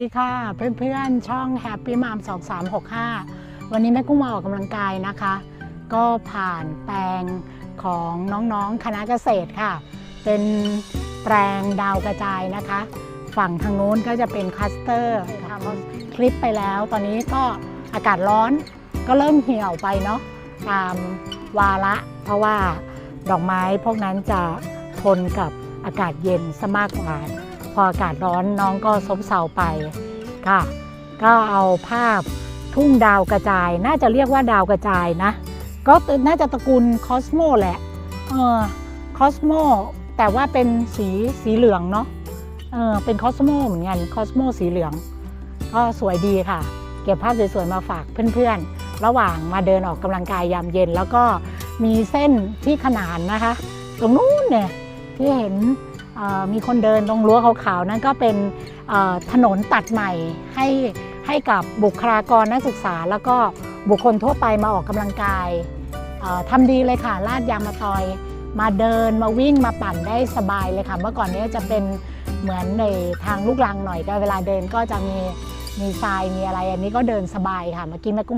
สวัสดีค่ะเพื่อนๆ ช่อง Happy Mom 2365 วันนี้แม่กุ้งมาออกกำลังกายนะคะ ก็ผ่านแปลงของน้องๆ คณะเกษตรค่ะ เป็นแปลงดาวกระจายนะคะ ฝั่งทางโน้นก็จะเป็นคลัสเตอร์ทำคลิปไปแล้ว ตอนนี้ก็อากาศร้อนก็เริ่มเหี่ยวไปเนาะตามวาระเพราะว่าดอกไม้พวกนั้นจะทนกับอากาศเย็นซะมากกว่า ออากาศร้อนน้องก็ซบเซาไปค่ะ ก็เอาภาพทุ่งดาวกระจาย น่าจะเรียกว่าดาวกระจายนะ ก็น่าจะตระกูลคอสโมแหละเออคอสโมแต่ว่าเป็นสีสีเหลืองเนาะเออเป็นคอสโมเหมือนกันคอสโมสีเหลือง ก็สวยดีค่ะ เก็บภาพสวยๆมาฝากเพื่อนๆ ระหว่างมาเดินออกกำลังกายยามเย็น แล้วก็มีเส้นที่ขนานนะคะ ตรงนู้นเนี่ยที่เห็น มีคนเดินตรงรั้วขาวๆนั่นก็เป็นถนนตัดใหม่ให้ให้กับบุคลากรนักศึกษา แล้วก็บุคคลทั่วไปมาออกกำลังกายทำดีเลยค่ะลาดยางมาตอย มาเดินมาวิ่งมาปั่นได้สบายเลยค่ะ เมื่อก่อนนี้จะเป็นเหมือนในทางลูกรังหน่อยก็เวลาเดินก็จะมีมีทรายมีอะไร อันนี้ก็เดินสบายค่ะเมื่อกี้แม่กุ้ง